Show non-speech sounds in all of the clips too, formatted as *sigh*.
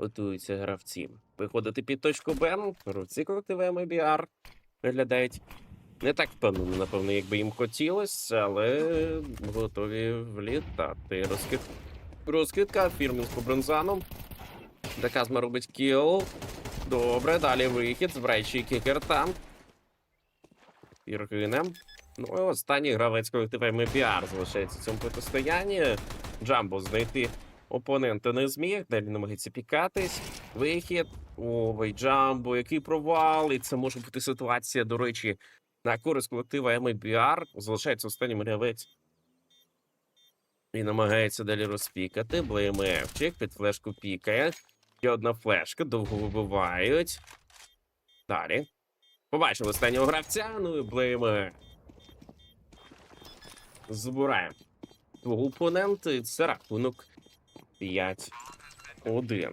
готуються гравці. Виходити під точку Б, гравці колективу МБР виглядають не так впевнено, напевно, якби їм хотілося, але готові влітати. Розкид... Розкидка фірмінг по бронзану. Деказма робить кіл. Добре, далі вихід. Збрайчий кікер там. Іргине. Ну і останній гравець колективу МПР залишається в цьому протистоянні. Джамбо знайти опонента не зміг, далі намагається пікатись. Вихід. Ой, Джамбо, який провал. І це може бути ситуація, до речі, на користь колектива МБР. Залишається останній гравець. І намагається далі розпікати. Блеймевчик під флешку пікає. Ще одна флешка, довго вибивають. Далі. Побачили останнього гравця, ну і блейме. Збираємо. Твого опонента, це рахунок 5-1.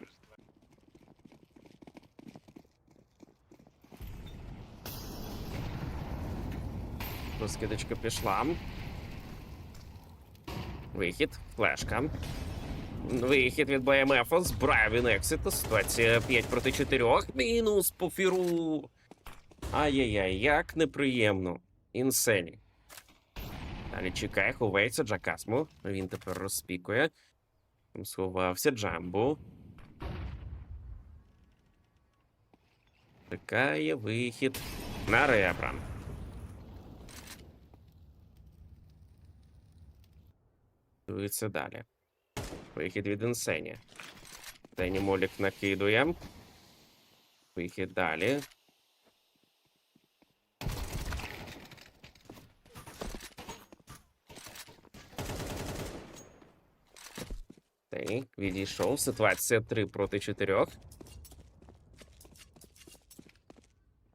Розкидочка пішла. Вихід, флешка. Вихід від БМФ, збирає він ексита. Ситуація 5 проти 4. Мінус по фіру. Ай-яй-яй, як неприємно. Інсені. Далі чекає, ховається Джакасму. Він тепер розпікує. Там Сховався Джамбу. Чекає вихід на ребра. Дивиться далі. Вихід від Інсені. Дені Молік накидує. Вихід далі. Так, відійшов. Ситуація 3 проти 4.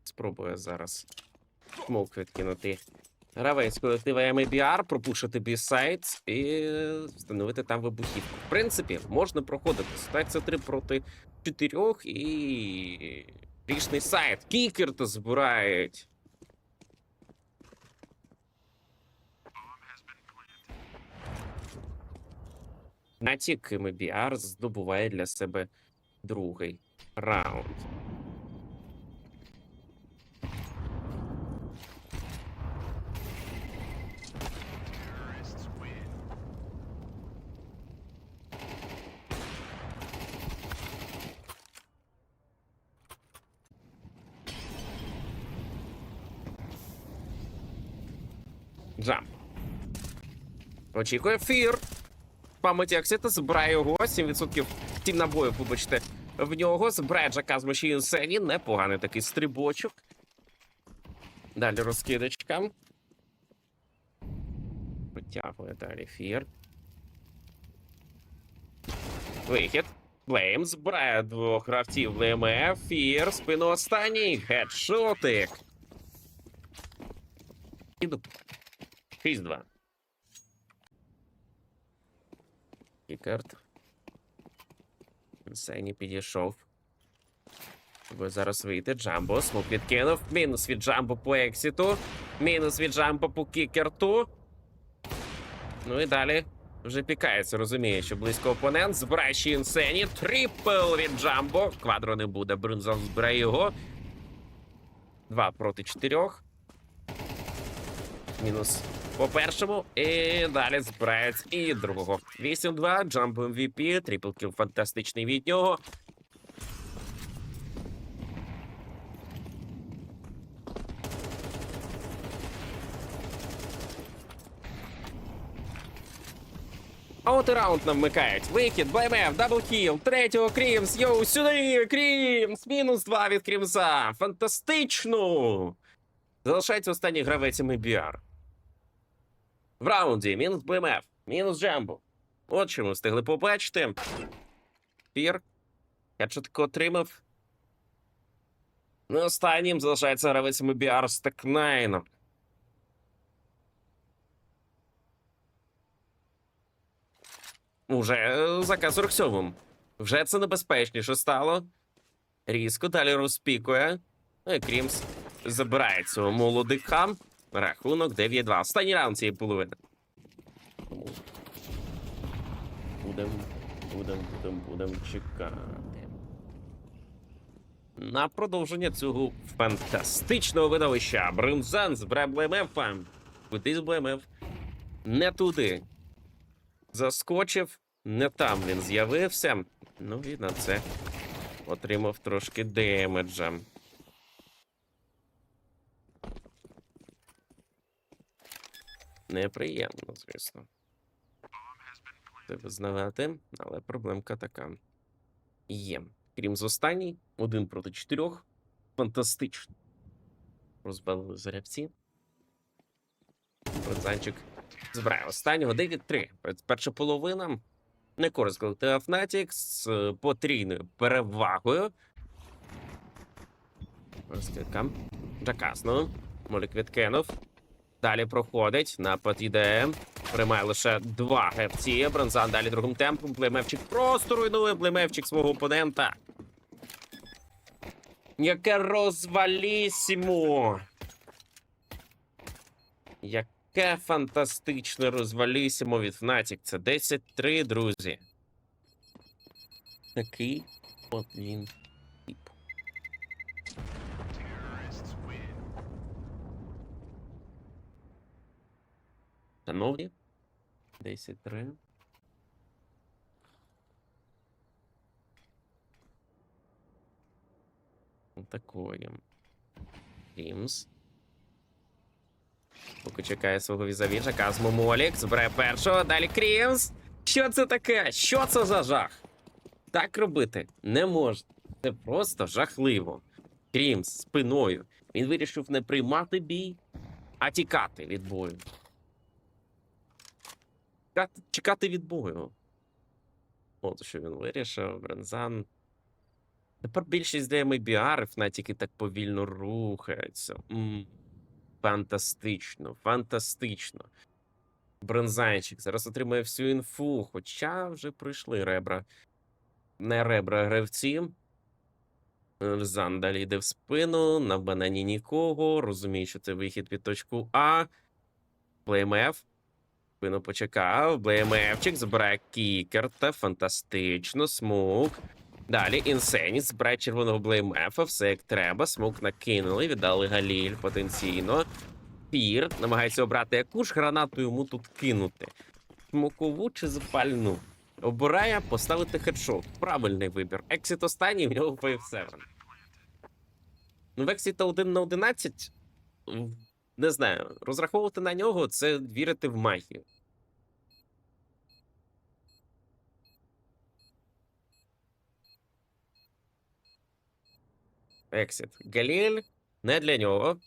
Спробує зараз смок відкинути. Гравець колектива MABR, пропушити бі-сайт і встановити там вибухівку. В принципі, можна проходити. Ситуація 3 проти 4 і. Річний сайт. Кікер то збирають. Натік MBR здобуває для себе другий раунд. Джамп. Очікує фір. Пам'яті Аксита збирає його 7% тім набоїв, вибачте, в нього. Збирає Джака з мощі Інсені. Непоганий такий стрибочок. Далі розкидочка. Потягує далі фір. Вихід. Блейм збирає двох гравців Блейме. Фір. Спину останній. Хедшотик. Іду. 6-2. Кікард. Сені підійшов. Щоб зараз вийти. Джамбо. Смок відкинув. Мінус від Джамбо по ексіту. Мінус від Джамбо по кікерту. Ну і далі вже пікається, розуміє, що близько опонент. Збирає ще інсені. Трипл від Джамбо. Квадро не буде. Брунзон збирає його. Два проти чотирьох. Мінус по першому. І далі збирається і другого. 8-2, Jump MVP, кіл фантастичний від нього. А от і раунд нам вмикають. Вихід, БМФ, даблхіл, третього Крімс, йоу, сюди, Крімс, мінус 2 від Крімса. Фантастично! Залишається останній гравець MBR. В раунді мінус БМФ, мінус Джамбо. От що ми встигли побачити. Пір. Я чітко отримав. Ну, останнім залишається гравець МБР з Текнайном. Уже е, за К-47. Вже це небезпечніше стало. Різко далі розпікує. Ну і Крімс забирає цього молодика. Рахунок 9-2. Останній раунд цієї половини. Будем, будем, будем, будем чекати. на продовження цього фантастичного видовища. Бринзан з Блемефа. Куди з Блемеф? Не туди. Заскочив, не там він з'явився. Ну і на це отримав трошки демеджа. Неприємно, звісно. Це визнавати, але проблемка така. Є. Крім з останній, один проти чотирьох. Фантастично. Розбавили зарябці. Бронзанчик збирає останнього 9-3. Перша половина. Не користь колектива з е, потрійною перевагою. Розкидка. Джакасно. Молік відкинув. Далі проходить. Напад іде. Приймає лише два гравці. Бронзан далі другим темпом. Плеймевчик просто руйнує плеймевчик свого опонента. Яке розвалісімо. Яке фантастичне розвалісімо від Fnatic. Це 10-3, друзі. Такий от він Шановні, 10-3. Такое. Тімс. Поки чекає свого візавіжа, Казмо Молік, збирає першого, далі Крімс. Що це таке? Що це за жах? Так робити не можна. Це просто жахливо. Крімс спиною. Він вирішив не приймати бій, а тікати від бою. Чекати, від бою. От що він вирішив, Брензан. Тепер більшість ДМБРів на тільки так повільно рухаються. М, Фантастично, фантастично. Бронзайчик зараз отримує всю інфу, хоча вже пройшли ребра. Не ребра гравці. Зан далі йде в спину, на банані нікого. Розуміє, що це вихід від точку А. Плеймеф. Спину почекав. Блеймевчик забирає кікерта. Фантастично. Смук. Далі Інсеніс збирає червоного блеймефа, все як треба. Смук накинули, віддали Галіль потенційно. Пір намагається обрати яку ж гранату йому тут кинути. Смокову чи запальну. Обирає поставити хедшот. Правильний вибір. Ексіт останній, в нього 5-7. Ну, в Ексіта 1 на 11. Не знаю. Розраховувати на нього це вірити в магію. Ексіт. Галіль не для нього.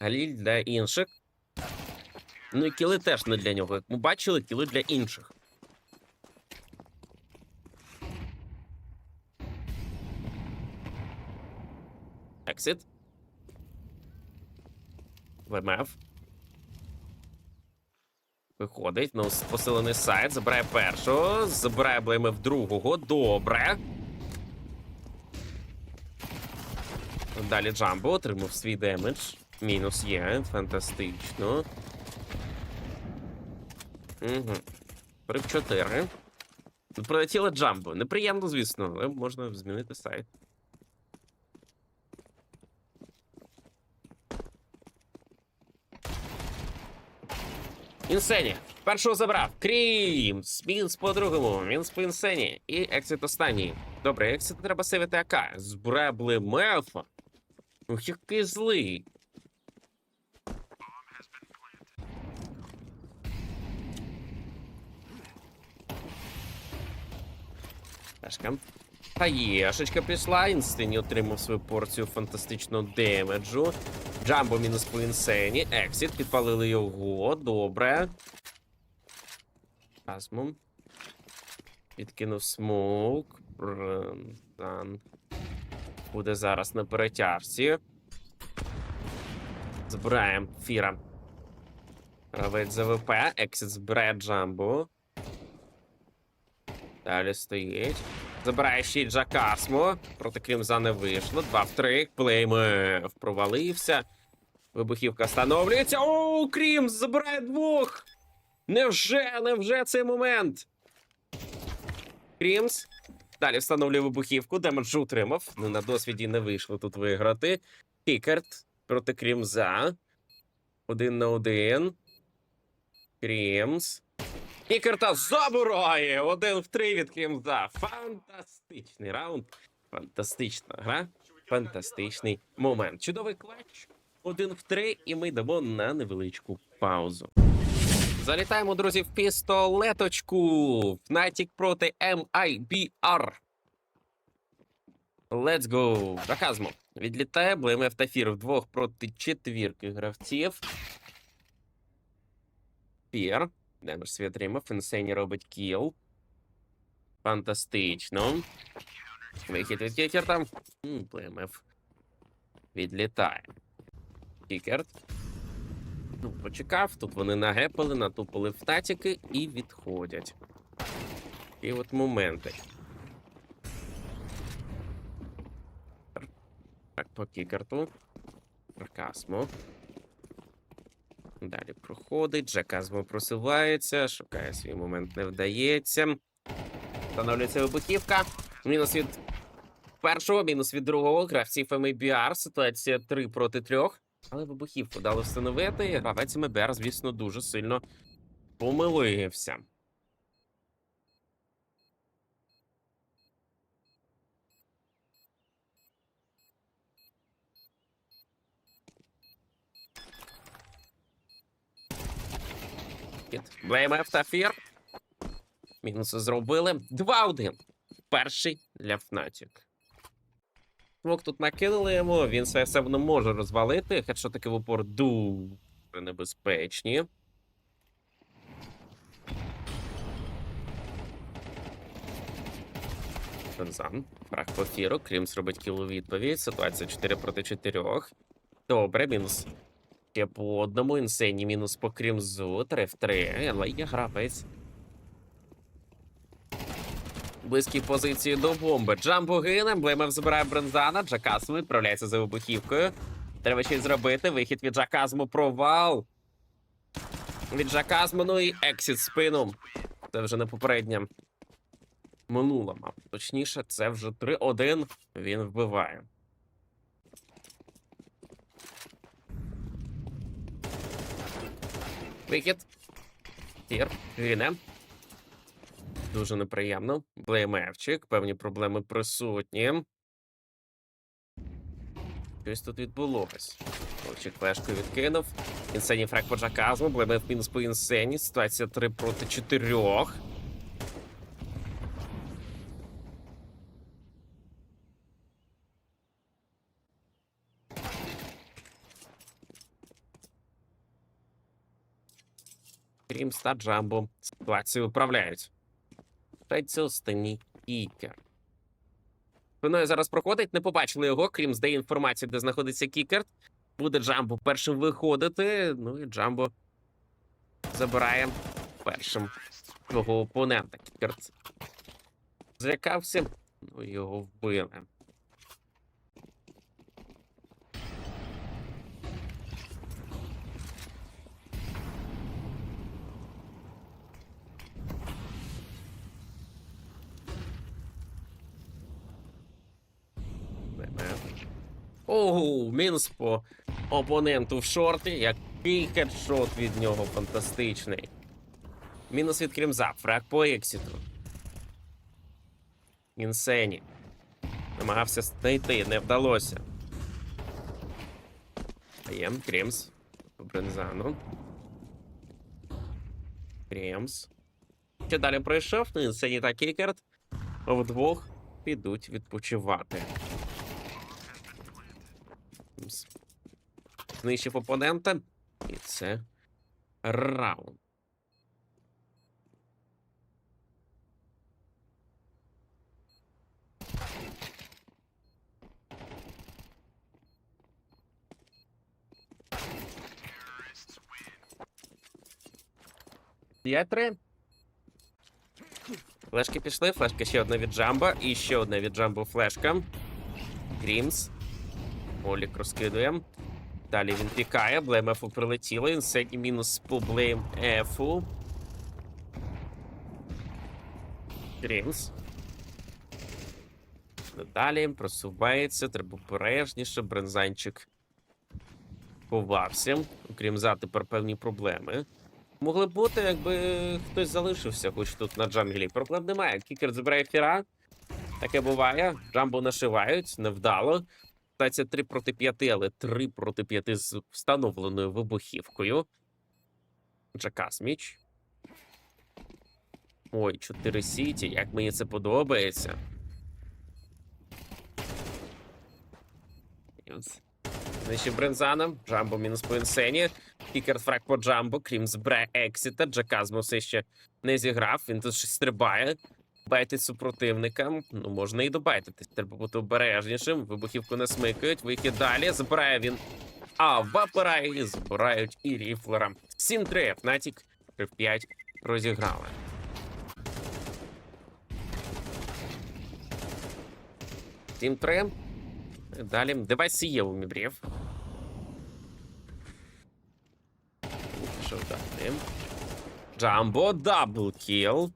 Галіль для інших. Ну і кіли теж не для нього. Як ми бачили, кіли для інших. Ексіт. ВМФ. Виходить, ну, посилений сайт, забирає першого, забирає БМФ другого. Добре. Далі Джамбо отримав свій демедж. Мінус є, фантастично. Угу. Прив 4. Прилетіло Джамбо. Неприємно, звісно, але можна змінити сайт. Інсені. Першого забрав. Крім. Смінс по другому. Мінс по інсені. І ексит останній. Добре, ексит треба сейвити АК. Збребли мефа. Ух, який злий. Ташка. Таєшечка пішла, Інстині отримав свою порцію фантастичного демеджу. Джамбо мінус по інсені. Ексіт, підпалили його. Добре. Асмум. Підкинув смоук. Буде зараз на перетяжці. Збираємо фіра. Гравець ЗВП. Ексіт збирає Джамбо. Далі стоїть. Забирає й Джакасмо. Проти Кримза не вийшло. Два в три. Плеймев провалився. Вибухівка встановлюється. О, Крімс забирає двох. Невже, невже цей момент? Крімс Далі встановлює вибухівку, демедж утримав. На досвіді не вийшло тут виграти. Кікерт проти Крімза. Один на один. Крімс. Кікерта забирає! Один в три від Крімза. Фантастичний раунд. Фантастична гра. Фантастичний момент. Чудовий клатч. Один в три, і ми йдемо на невеличку паузу. Залітаємо, друзі, в пістолеточку. Fnatic проти MIBR. Let's go. Заказмо. Відлітає БМФ та Фір вдвох проти четвірки гравців. Фір. Демедж свій отримав. Інсейні робить кіл. Фантастично. Вихід від кікерта. М, БМФ відлітає. Кікерт. Ну, почекав, тут вони нагепали, натупили в татіки і відходять. І от моменти. Так, по кікерту. Ракасмо. Далі проходить. Джаказмо просувається, шукає свій момент, не вдається. Встановлюється вибухівка. Мінус від першого, мінус від другого. Гравців MBR. Ситуація 3 проти 3. Але вибухівку дали встановити, гравець МБР, звісно, дуже сильно помилився. Кіт. БМФ та Фір. Мінуси зробили. 2-1. Перший для Fnatic. Смок тут накинули йому, він все все одно може розвалити, хоча таки в упор дуже небезпечні. Бензан. Фраг по фіру. Крімс робить кіл у відповідь. Ситуація 4 проти 4. Добре, мінус. Ще по одному. Інсені мінус по Крімзу. 3 в 3. Але є гравець. Близькі позиції до бомби. Джамбо гине, Блеймев забирає Брензана, Джакасму відправляється за вибухівкою. Треба й зробити. Вихід від Джаказму провал. Від Джаказму, ну і ексіт спину. Це вже не попередня. Минула мап. Точніше, це вже 3-1. Він вбиває. Вихід. Тір. Гине. Дуже неприємно. Блеймевчик, певні проблеми присутні. Щось тут відбулось. Хлопчик флешку відкинув. Інсені фраг по джаказму, блеймев мінус по інсені. Ситуація 3 проти 4. Крімс та Джамбо ситуацію виправляють. Третій останній кікер. Спиною зараз проходить, не побачили його, крім здає інформації, де знаходиться кікер. Буде Джамбо першим виходити. Ну і Джамбо забирає першим свого опонента. Кікер злякався, ну його вбили. Оу, мінус по опоненту в шорті. Який хедшот від нього фантастичний. Мінус від Крімза. Фраг по ексіту. Інсені. Намагався знайти, не вдалося. Є, Крімс. По Брензану. Крімс. Ще далі пройшов, ну Інсені та Кікерт вдвох підуть відпочивати. З- Знищив опонента. І це раунд. Є три. Флешки пішли, флешка ще одна від Джамба і ще одна від Джамбо флешка. Грімс. Олік розкидує. Далі він пікає, Блейм Ефу прилетіло. Інсені мінус по Блейм Ефу. Грімс. Далі просувається, треба обережніше. Брензанчик ховався. Окрім за, тепер певні проблеми. Могли бути, якби хтось залишився, хоч тут на джанглі. Проблем немає. Кікер забирає фіра. Таке буває. Джамбо нашивають, невдало. Стається 3 проти 5, але 3 проти 5 з встановленою вибухівкою. Джакасміч. Ой, 4 сіті, як мені це подобається. Знищив Брензана, Джамбо мінус по інсені. Кікер фраг по Джамбо, крім збре Ексіта. Джаказмо все ще не зіграв. Він тут щось стрибає. Байтить супротивника. Ну, можна і добайтитись. Треба бути обережнішим. Вибухівку не смикають. Вихід далі. Забирає він. А, вапирає і збирають і ріфлера. 7-3. Фнатік 3-5 розіграли. Тім 3. Далі девайс є у мібрів. Що далі? Джамбо даблкіл.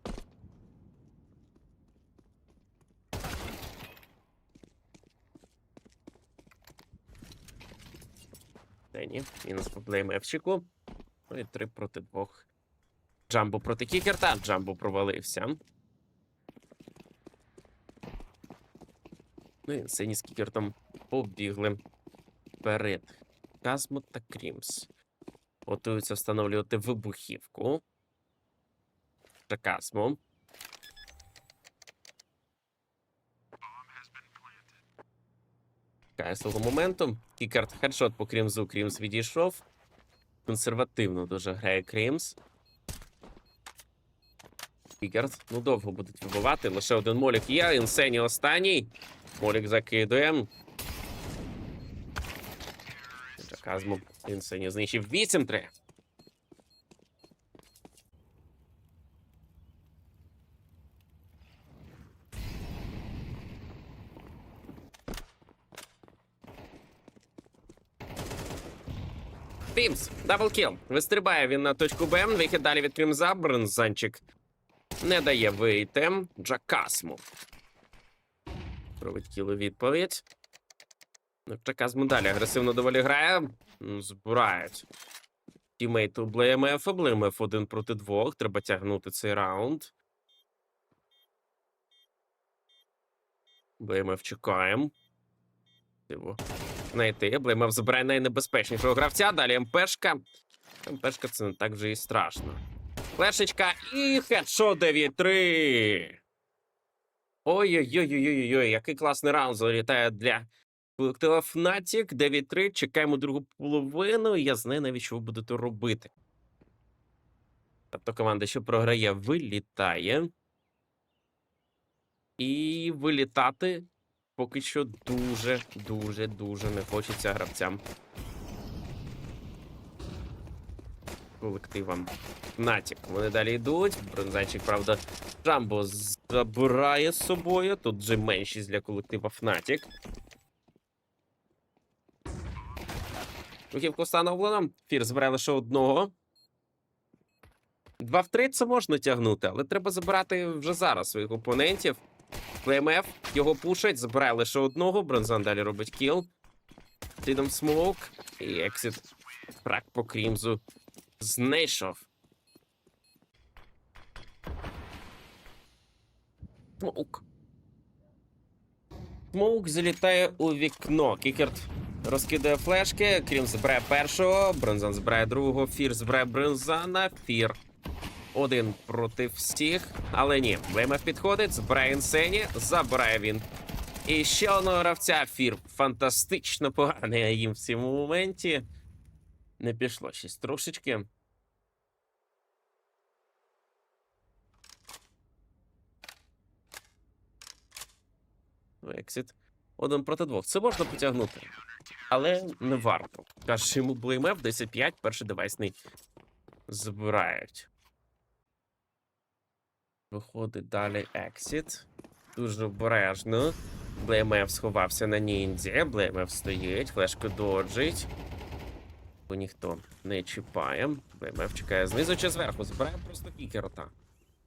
Ні, мінус по блеймевчику. Ну і три проти двох. Джамбо проти кікерта. Джамбо провалився. Ну і сині з кікертом побігли вперед. Казмо та Крімс. Готуються встановлювати вибухівку. Казмо. Свого моменту. Кікарт хедшот по Крімзу. Крімс відійшов. Консервативно дуже грає Крімс. Кікарт, ну довго будуть вибивати. Лише один молік є. Інсені останній. Молік закидує. Казмо Інсені знищив 8-3. Тімс, даблкіл. Вистрибає він на точку Б. Вихід далі від Крімза. Брензанчик не дає вийти. Джакасму. Робить кіло відповідь. Ну, Джакасму далі агресивно доволі грає. Збирають. Тімейт у БЛМФ, БЛМФ один проти двох. Треба тягнути цей раунд. БЛМФ чекаємо. Його знайти. БЛМФ забирає найнебезпечнішого гравця. Далі МПшка. МПшка це не так вже і страшно. Флешечка і хедшот 9-3. Ой-ой-ой-ой-ой-ой, який класний раунд залітає для колектива Fnatic. 9-3. Чекаємо другу половину. Я знаю навіть, що ви будете робити. Тобто команда, що програє, вилітає. І вилітати поки що дуже, дуже, дуже не хочеться гравцям. Колективам. Натік. Вони далі йдуть. Бронзайчик, правда, Джамбо забирає з собою. Тут вже меншість для колектива Fnatic. Рухівку встановлено. Фір збирає лише одного. Два в три це можна тягнути, але треба забирати вже зараз своїх опонентів. ПМФ його пушать, забирає лише одного. Бронзан далі робить кіл. Слідом смок. І ексит. Фраг по Крімзу знайшов. Смоук. Смоук залітає у вікно. Кікерт розкидає флешки. Крім збирає першого. Бронзан збирає другого. Фір збирає Бронзана. Фір. Один проти всіх. Але ні. ВМФ підходить, збирає інсені. Забирає він. І ще одного гравця. Фір. Фантастично поганий їм в цьому моменті. Не пішло щось трошечки. Ну, Ексіт. Один проти двох. Це можна потягнути. Але не варто. Каже йому блеймев 10-5, перший девайсний збирають. Виходить далі Ексіт. Дуже обережно. Блеймев сховався на ніндзі. Блеймев стоїть, флешку доджить. Бо ніхто не чіпає. БМФ чекає знизу чи зверху. Збирає просто кікерота.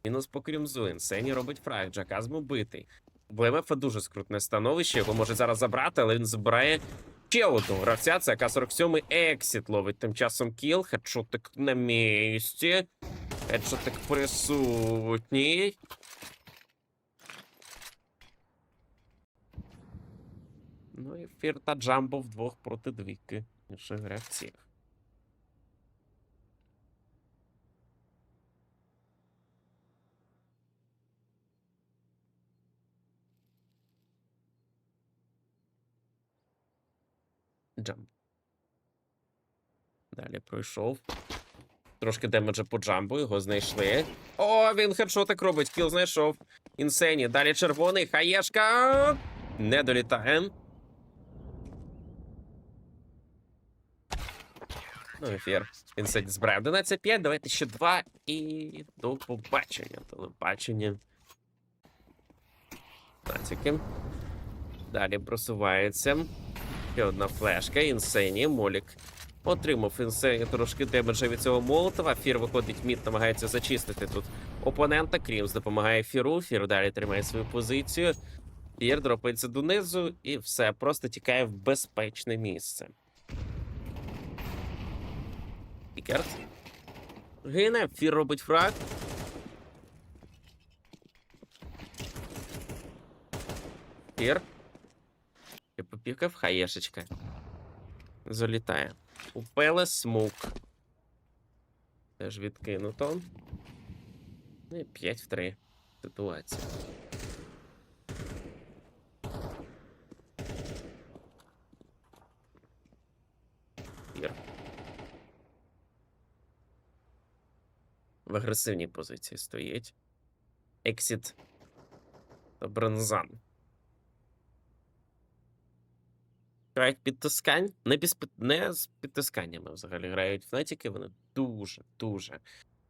Мінус по крімзу. Інсені робить фраг. Джаказмо битий. МФ дуже скрутне становище, його може зараз забрати, але він забирає ще одного гравця. Це АК-47 Ексіт ловить тим часом кіл. Хедшотик на місці. Хедшотик присутній. Ну і Фір та Джамбо вдвох проти двійки інших гравців. Джамп. Далі пройшов. Трошки демеджа по джамбу, його знайшли. О, він хедшотик робить, кіл знайшов. Інсені. Далі червоний. Хаєшка. Не долітає. Ну, ефір. Інсені збирає 11-5. Давайте ще два. І до побачення. Телебачення. Натяки. Далі просувається. Ще одна флешка. Інсені. Молік. Отримав інсені трошки демеджа від цього молотова. Фір виходить мід, намагається зачистити тут опонента. Крімс допомагає Фіру. Фір далі тримає свою позицію. Фір дропається донизу і все, просто тікає в безпечне місце. Пікерт. Гине, Фір робить фраг. Фір. І попікав хаєшечка. Залітає. У Пелес смук. Теж відкинуто. Ну і 5 в 3. Ситуація. Фір. В агресивній позиції стоїть. Ексіт та Бронзан. Грають підтискань. Не, під- не з підтисканнями взагалі грають фнатіки. Вони дуже, дуже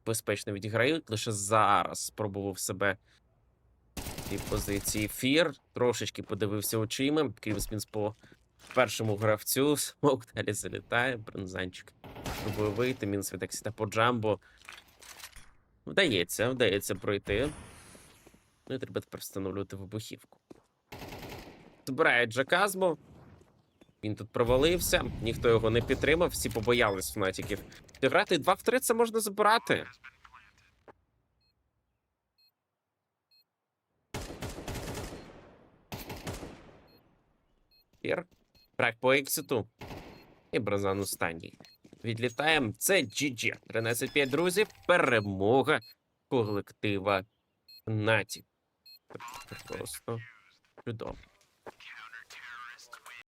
безпечно відіграють. Лише зараз спробував себе в позиції фір. Трошечки подивився очима. Крімспінс по першому гравцю. *laughs* Смок далі залітає. Бронзанчик. Пробує вийти. Мінус від Ексіта по джамбо. Вдається, вдається пройти. Ну і треба тепер встановлювати вибухівку. Збирає Джаказмо. Він тут провалився, ніхто його не підтримав, всі побоялись фнатіків. Грати 2 в 3 це можна забирати. Пір. Трак по екситу. І Бразан останній. Відлітаємо. Це GG. 13-5, друзі. Перемога колектива Наті. Просто чудово.